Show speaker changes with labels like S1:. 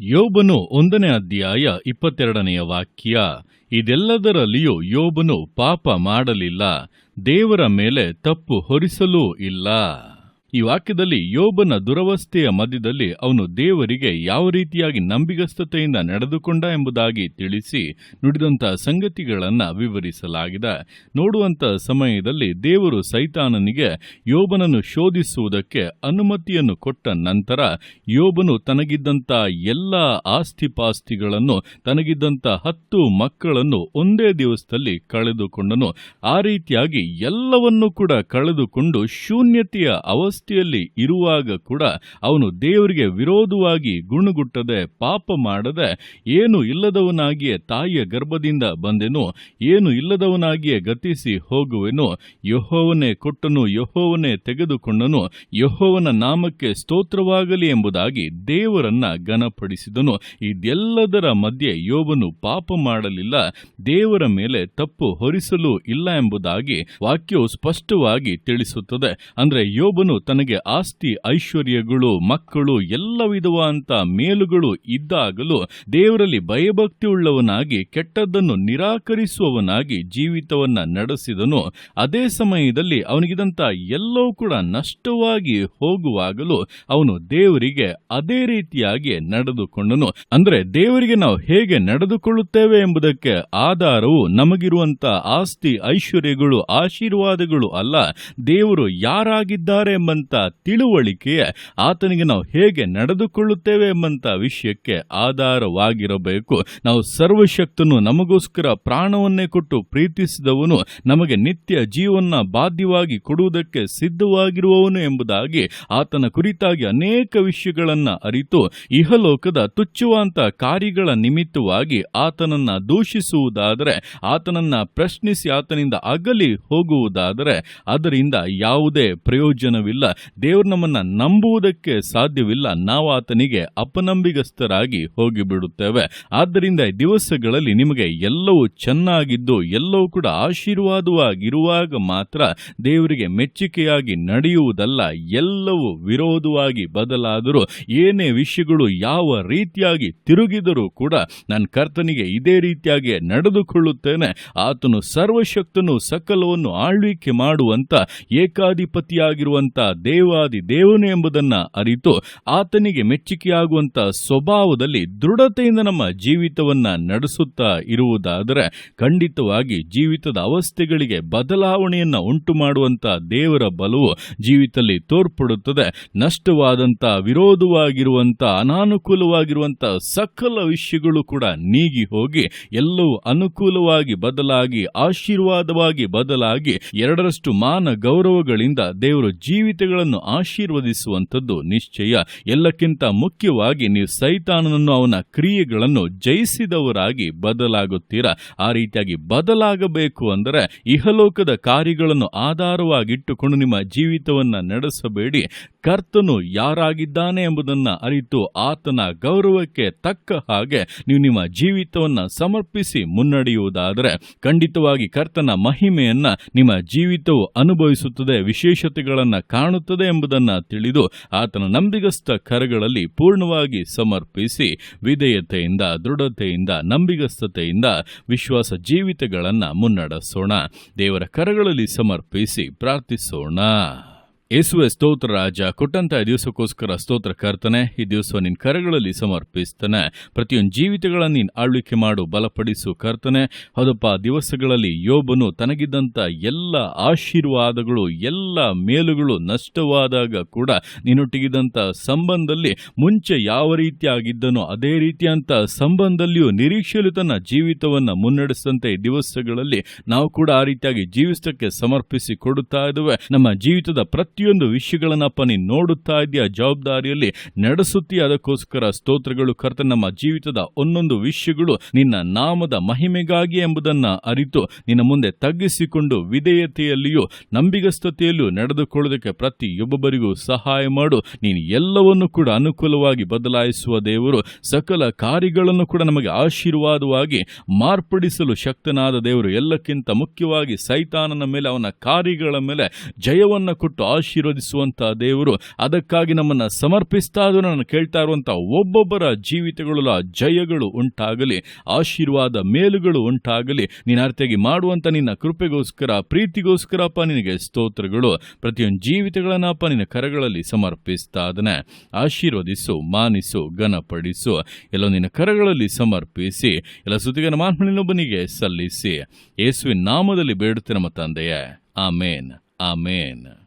S1: ಯೋಬನು ಒಂದನೇ ಅಧ್ಯಾಯ ಇಪ್ಪತ್ತೆರಡನೆಯ ವಾಕ್ಯ ಇದೆಲ್ಲದರಲ್ಲಿಯೂ ಯೋಬನು ಪಾಪ ಮಾಡಲಿಲ್ಲ ದೇವರ ಮೇಲೆ ತಪ್ಪು ಹೊರಿಸಲೂ ಇಲ್ಲ. ಈ ವಾಕ್ಯದಲ್ಲಿ ಯೋಬನ ದುರವಸ್ಥೆಯ ಮಧ್ಯದಲ್ಲಿ ಅವನು ದೇವರಿಗೆ ಯಾವ ರೀತಿಯಾಗಿ ನಂಬಿಗಸ್ತತೆಯಿಂದ ನಡೆದುಕೊಂಡ ಎಂಬುದಾಗಿ ತಿಳಿಸಿ ನುಡಿದಂತಹ ಸಂಗತಿಗಳನ್ನು ವಿವರಿಸಲಾಗಿದೆ. ನೋಡುವಂತಹ ಸಮಯದಲ್ಲಿ ದೇವರು ಸೈತಾನನಿಗೆ ಯೋಬನನ್ನು ಶೋಧಿಸುವುದಕ್ಕೆ ಅನುಮತಿಯನ್ನು ಕೊಟ್ಟ ನಂತರ ಯೋಬನು ತನಗಿದ್ದಂಥ ಎಲ್ಲ ಆಸ್ತಿಪಾಸ್ತಿಗಳನ್ನು, ತನಗಿದ್ದಂಥ ಹತ್ತು ಮಕ್ಕಳನ್ನು ಒಂದೇ ದಿವಸದಲ್ಲಿ ಕಳೆದುಕೊಂಡನು. ಆ ರೀತಿಯಾಗಿ ಎಲ್ಲವನ್ನೂ ಕೂಡ ಕಳೆದುಕೊಂಡು ಶೂನ್ಯತೆಯ ಅವಸ್ಥೆಯಲ್ಲಿ ಇರುವಾಗ ಕೂಡ ಅವನು ದೇವರಿಗೆ ವಿರೋಧವಾಗಿ ಗುಣಗುಟ್ಟದೆ, ಪಾಪ ಮಾಡದೆ, ಏನು ಇಲ್ಲದವನಾಗಿಯೇ ತಾಯಿಯ ಗರ್ಭದಿಂದ ಬಂದೆನು, ಏನು ಇಲ್ಲದವನಾಗಿಯೇ ಗತಿಸಿ ಹೋಗುವೆನು, ಯಹೋವನೇ ಕೊಟ್ಟನು, ಯಹೋವನೇ ತೆಗೆದುಕೊಂಡನು, ಯಹೋವನ ನಾಮಕ್ಕೆ ಸ್ತೋತ್ರವಾಗಲಿ ಎಂಬುದಾಗಿ ದೇವರನ್ನ ಘನಪಡಿಸಿದನು. ಇದೆಲ್ಲದರ ಮಧ್ಯೆ ಯೋಬನು ಪಾಪ ಮಾಡಲಿಲ್ಲ, ದೇವರ ಮೇಲೆ ತಪ್ಪು ಹೊರಿಸಲು ಇಲ್ಲ ಎಂಬುದಾಗಿ ವಾಕ್ಯವು ಸ್ಪಷ್ಟವಾಗಿ ತಿಳಿಸುತ್ತದೆ. ಅಂದ್ರೆ ಯೋಬನು ತನಗೆ ಆಸ್ತಿ, ಐಶ್ವರ್ಯಗಳು, ಮಕ್ಕಳು ಎಲ್ಲ ವಿಧವಾದಂಥ ಮೇಲುಗಳು ಇದ್ದಾಗಲೂ ದೇವರಲ್ಲಿ ಭಯಭಕ್ತಿ ಉಳ್ಳವನಾಗಿ ಕೆಟ್ಟದ್ದನ್ನು ನಿರಾಕರಿಸುವವನಾಗಿ ಜೀವಿತವನ್ನ ನಡೆಸಿದನು. ಅದೇ ಸಮಯದಲ್ಲಿ ಅವನಿಗಿದಂತ ಎಲ್ಲವೂ ಕೂಡ ನಷ್ಟವಾಗಿ ಹೋಗುವಾಗಲೂ ಅವನು ದೇವರಿಗೆ ಅದೇ ರೀತಿಯಾಗಿ ನಡೆದುಕೊಂಡನು. ಅಂದ್ರೆ ದೇವರಿಗೆ ನಾವು ಹೇಗೆ ನಡೆದುಕೊಳ್ಳುತ್ತೇವೆ ಎಂಬುದಕ್ಕೆ ಆಧಾರವು ನಮಗಿರುವಂತ ಆಸ್ತಿ, ಐಶ್ವರ್ಯಗಳು, ಆಶೀರ್ವಾದಗಳು ಅಲ್ಲ, ದೇವರು ಯಾರಾಗಿದ್ದಾರೆ ಎಂಬಂತ ತಿಳುವಳಿಕೆ ಆತನಿಗೆ ನಾವು ಹೇಗೆ ನಡೆದುಕೊಳ್ಳುತ್ತೇವೆ ಎಂಬಂತ ವಿಷಯಕ್ಕೆ ಆಧಾರವಾಗಿರಬೇಕು. ನಾವು ಸರ್ವಶಕ್ತನು, ನಮಗೋಸ್ಕರ ಪ್ರಾಣವನ್ನೇ ಕೊಟ್ಟು ಪ್ರೀತಿಸಿದವನು, ನಮಗೆ ನಿತ್ಯ ಜೀವನ ಬಾಧ್ಯವಾಗಿ ಕೊಡುವುದಕ್ಕೆ ಸಿದ್ಧವಾಗಿರುವವನು ಎಂಬುದಾಗಿ ಆತನ ಕುರಿತಾಗಿ ಅನೇಕ ವಿಷಯಗಳನ್ನು ಅರಿತು, ಇಹಲೋಕದ ತುಚ್ಚುವಂತ ಕಾರ್ಯಗಳ ನಿಮಿತ್ತವಾಗಿ ಆತನನ್ನ ದೂಷಿಸುವುದಾದರೆ, ಆತನನ್ನ ಪ್ರಶ್ನಿಸಿ ಆತನಿಂದ ಅಗಲಿ ಹೋಗುವುದಾದರೆ, ಅದರಿಂದ ಯಾವುದೇ ಪ್ರಯೋಜನವಿಲ್ಲ. ದೇವರು ನಮ್ಮನ್ನ ನಂಬುವುದಕ್ಕೆ ಸಾಧ್ಯವಿಲ್ಲ. ನಾವು ಆತನಿಗೆ ಅಪನಂಬಿಗಸ್ತರಾಗಿ ಹೋಗಿಬಿಡುತ್ತೇವೆ. ಆದ್ದರಿಂದ ದಿವಸಗಳಲ್ಲಿ ನಿಮಗೆ ಎಲ್ಲವೂ ಚೆನ್ನಾಗಿದ್ದು, ಎಲ್ಲವೂ ಕೂಡ ಆಶೀರ್ವಾದವಾಗಿರುವಾಗ ಮಾತ್ರ ದೇವರಿಗೆ ಮೆಚ್ಚುಗೆಯಾಗಿ ನಡೆಯುವುದಲ್ಲ. ಎಲ್ಲವೂ ವಿರೋಧವಾಗಿ ಬದಲಾದರೂ, ಏನೇ ವಿಷಯಗಳು ಯಾವ ರೀತಿಯಾಗಿ ತಿರುಗಿದರೂ ಕೂಡ ನನ್ನ ಕರ್ತನಿಗೆ ಇದೇ ರೀತಿಯಾಗಿ ನಡೆದುಕೊಳ್ಳುತ್ತೇನೆ. ಆತನು ಸರ್ವಶಕ್ತನು, ಸಕಲವನ್ನು ಆಳ್ವಿಕೆ ಮಾಡುವಂತ ಏಕಾಧಿಪತಿಯಾಗಿರುವಂತ ದೇವಾದಿ ದೇವನು ಎಂಬುದನ್ನು ಅರಿತು ಆತನಿಗೆ ಮೆಚ್ಚುಗೆಯಾಗುವಂತಹ ಸ್ವಭಾವದಲ್ಲಿ ದೃಢತೆಯಿಂದ ನಮ್ಮ ಜೀವಿತವನ್ನ ನಡೆಸುತ್ತಾ ಇರುವುದಾದರೆ ಖಂಡಿತವಾಗಿ ಜೀವಿತದ ಅವಸ್ಥೆಗಳಿಗೆ ಬದಲಾವಣೆಯನ್ನ ಉಂಟು ಮಾಡುವಂತ ದೇವರ ಬಲವು ಜೀವಿತದಲ್ಲಿ ತೋರ್ಪಡುತ್ತದೆ. ನಷ್ಟವಾದಂತ, ವಿರೋಧವಾಗಿರುವಂತ, ಅನಾನುಕೂಲವಾಗಿರುವಂತ ಸಕಲ ವಿಷಯಗಳು ಕೂಡ ನೀಗಿ ಹೋಗಿ ಎಲ್ಲವೂ ಅನುಕೂಲವಾಗಿ ಬದಲಾಗಿ, ಆಶೀರ್ವಾದವಾಗಿ ಬದಲಾಗಿ ಎರಡರಷ್ಟು ಮಾನ ಗೌರವಗಳಿಂದ ದೇವರು ಜೀವಿತಗಳನ್ನು ಆಶೀರ್ವದಿಸುವಂಥದ್ದು ನಿಶ್ಚಯ. ಎಲ್ಲಕ್ಕಿಂತ ಮುಖ್ಯವಾಗಿ ನೀವು ಸೈತಾನನನ್ನು ಅವನ ಕ್ರಿಯೆಗಳನ್ನು ಜಯಿಸಿದವರಾಗಿ ಬದಲಾಗುತ್ತೀರಾ? ಆ ರೀತಿಯಾಗಿ ಬದಲಾಗಬೇಕು ಅಂದರೆ ಇಹಲೋಕದ ಕಾರ್ಯಗಳನ್ನು ಆಧಾರವಾಗಿಟ್ಟುಕೊಂಡು ನಿಮ್ಮ ಜೀವಿತವನ್ನ ನಡೆಸಬೇಡಿ. ಕರ್ತನು ಯಾರಾಗಿದ್ದಾನೆ ಎಂಬುದನ್ನ ಅರಿತು ಆತನ ಗೌರವಕ್ಕೆ ತಕ್ಕ ಹಾಗೆ ನೀವು ನಿಮ್ಮ ಜೀವಿತವನ್ನ ಸಮರ್ಪಿಸಿ ಮುನ್ನಡೆಯುವುದಾದರೆ ಖಂಡಿತವಾಗಿ ಕರ್ತನ ಮಹಿಮೆಯನ್ನು ನಿಮ್ಮ ಜೀವಿತವು ಅನುಭವಿಸುತ್ತದೆ. ವಿಶೇಷತೆಗಳನ್ನ ಕಾಣುತ್ತದೆ ಎಂಬುದನ್ನ ತಿಳಿದು ಆತನ ನಂಬಿಗಸ್ತ ಕರಗಳಲ್ಲಿ ಪೂರ್ಣವಾಗಿ ಸಮರ್ಪಿಸಿ ವಿಧೇಯತೆಯಿಂದ, ದೃಢತೆಯಿಂದ, ನಂಬಿಗಸ್ತತೆಯಿಂದ ವಿಶ್ವಾಸ ಜೀವಿತಗಳನ್ನು ಮುನ್ನಡೆಸೋಣ. ದೇವರ ಕರಗಳಲ್ಲಿ ಸಮರ್ಪಿಸಿ ಪ್ರಾರ್ಥಿಸೋಣ. ಯೇಸುವೆ ಸ್ತೋತ್ರ ರಾಜ, ಕೊಟ್ಟಂತ ದಿವಸಕ್ಕೋಸ್ಕರ ಸ್ತೋತ್ರ ಕರ್ತನೆ, ಈ ದಿವಸ ನಿನ್ನ ಕರಗಳಲ್ಲಿ ಸಮರ್ಪಿಸ್ತಾನೆ. ಪ್ರತಿಯೊಂದು ಜೀವಿತಗಳನ್ನು ನೀನು ಆಳ್ವಿಕೆ ಮಾಡು, ಬಲಪಡಿಸು ಕರ್ತನೆ. ಹೌದಪ್ಪ ದಿವಸಗಳಲ್ಲಿ ಯೋಬನು ತನಗಿದ್ದಂಥ ಎಲ್ಲ ಆಶೀರ್ವಾದಗಳು, ಎಲ್ಲ ಮೇಲುಗಳು ನಷ್ಟವಾದಾಗ ಕೂಡ ನೀನೊಟ್ಟಿಗಿದ್ದಂಥ ಸಂಬಂಧದಲ್ಲಿ ಮುಂಚೆ ಯಾವ ರೀತಿಯಾಗಿದ್ದನೋ ಅದೇ ರೀತಿಯಂತ ಸಂಬಂಧದಲ್ಲಿಯೂ ನಿರೀಕ್ಷೆಯಲ್ಲಿ ತನ್ನ ಜೀವಿತವನ್ನು ಮುನ್ನಡೆಸಿದಂಥ ದಿವಸಗಳಲ್ಲಿ ನಾವು ಕೂಡ ಆ ರೀತಿಯಾಗಿ ಜೀವಿಸಕ್ಕೆ ಸಮರ್ಪಿಸಿ ಕೊಡುತ್ತಾ ಇದ್ದೇವೆ. ನಮ್ಮ ಜೀವಿತದ ಪ್ರತಿಯೊಂದು ವಿಷಯಗಳನ್ನಪ್ಪ ನೀನು ನೋಡುತ್ತಾ ಇದೆಯಾ ಜವಾಬ್ದಾರಿಯಲ್ಲಿ ನಡೆಸುತ್ತೀಯ. ಅದಕ್ಕೋಸ್ಕರ ಸ್ತೋತ್ರಗಳು ಕರ್ತ ನಮ್ಮ ಜೀವಿತದ ಒಂದೊಂದು ವಿಷಯಗಳು ನಿನ್ನ ನಾಮದ ಮಹಿಮೆಗಾಗಿ ಎಂಬುದನ್ನ ಅರಿತು ನಿನ್ನ ಮುಂದೆ ತಗ್ಗಿಸಿಕೊಂಡು ವಿಧೇಯತೆಯಲ್ಲಿಯೂ ನಂಬಿಗಸ್ತತೆಯಲ್ಲೂ ನಡೆದುಕೊಳ್ಳೋದಕ್ಕೆ ಪ್ರತಿಯೊಬ್ಬೊಬ್ಬರಿಗೂ ಸಹಾಯ ಮಾಡು. ನೀನು ಎಲ್ಲವನ್ನು ಕೂಡ ಅನುಕೂಲವಾಗಿ ಬದಲಾಯಿಸುವ ದೇವರು. ಸಕಲ ಕಾರ್ಯಗಳನ್ನು ಕೂಡ ನಮಗೆ ಆಶೀರ್ವಾದವಾಗಿ ಮಾರ್ಪಡಿಸಲು ಶಕ್ತನಾದ ದೇವರು. ಎಲ್ಲಕ್ಕಿಂತ ಮುಖ್ಯವಾಗಿ ಸೈತಾನನ ಮೇಲೆ ಅವನ ಕಾರ್ಯಗಳ ಮೇಲೆ ಜಯವನ್ನು ಕೊಟ್ಟು ಆಶೀರ್ವದಿಸುವಂತ ದೇವರು. ಅದಕ್ಕಾಗಿ ನಮ್ಮನ್ನ ಸಮರ್ಪಿಸ್ತಾ ಅದು ನಾನು ಕೇಳ್ತಾ ಇರುವಂತ ಒಬ್ಬೊಬ್ಬರ ಜೀವಿತಗಳ ಜಯಗಳು ಉಂಟಾಗಲಿ, ಆಶೀರ್ವಾದ ಮೇಲುಗಳು ಉಂಟಾಗಲಿ. ನೀನು ಅರ್ಥಿಯಾಗಿ ಮಾಡುವಂತ ನಿನ್ನ ಕೃಪೆಗೋಸ್ಕರ, ಪ್ರೀತಿಗೋಸ್ಕರಪ್ಪ ನಿನಗೆ ಸ್ತೋತ್ರಗಳು. ಪ್ರತಿಯೊಂದು ಜೀವಿತಗಳನ್ನಪ್ಪ ನಿನ್ನ ಕರಗಳಲ್ಲಿ ಸಮರ್ಪಿಸ್ತಾ ಅದನ್ನ ಆಶೀರ್ವದಿಸು, ಮಾನಿಸು, ಘನಪಡಿಸು. ಎಲ್ಲ ನಿನ್ನ ಕರಗಳಲ್ಲಿ ಸಮರ್ಪಿಸಿ, ಎಲ್ಲ ಸುದ್ದಿಗನ ಮಾನ್ಮನಿನೊಬ್ಬನಿಗೆ ಸಲ್ಲಿಸಿ. ಯೇಸುವಿನ ನಾಮದಲ್ಲಿ ಬೇಡುತ್ತೆ ನಮ್ಮ ತಂದೆಯೇ. ಆಮೇನ್. ಆಮೇನ್.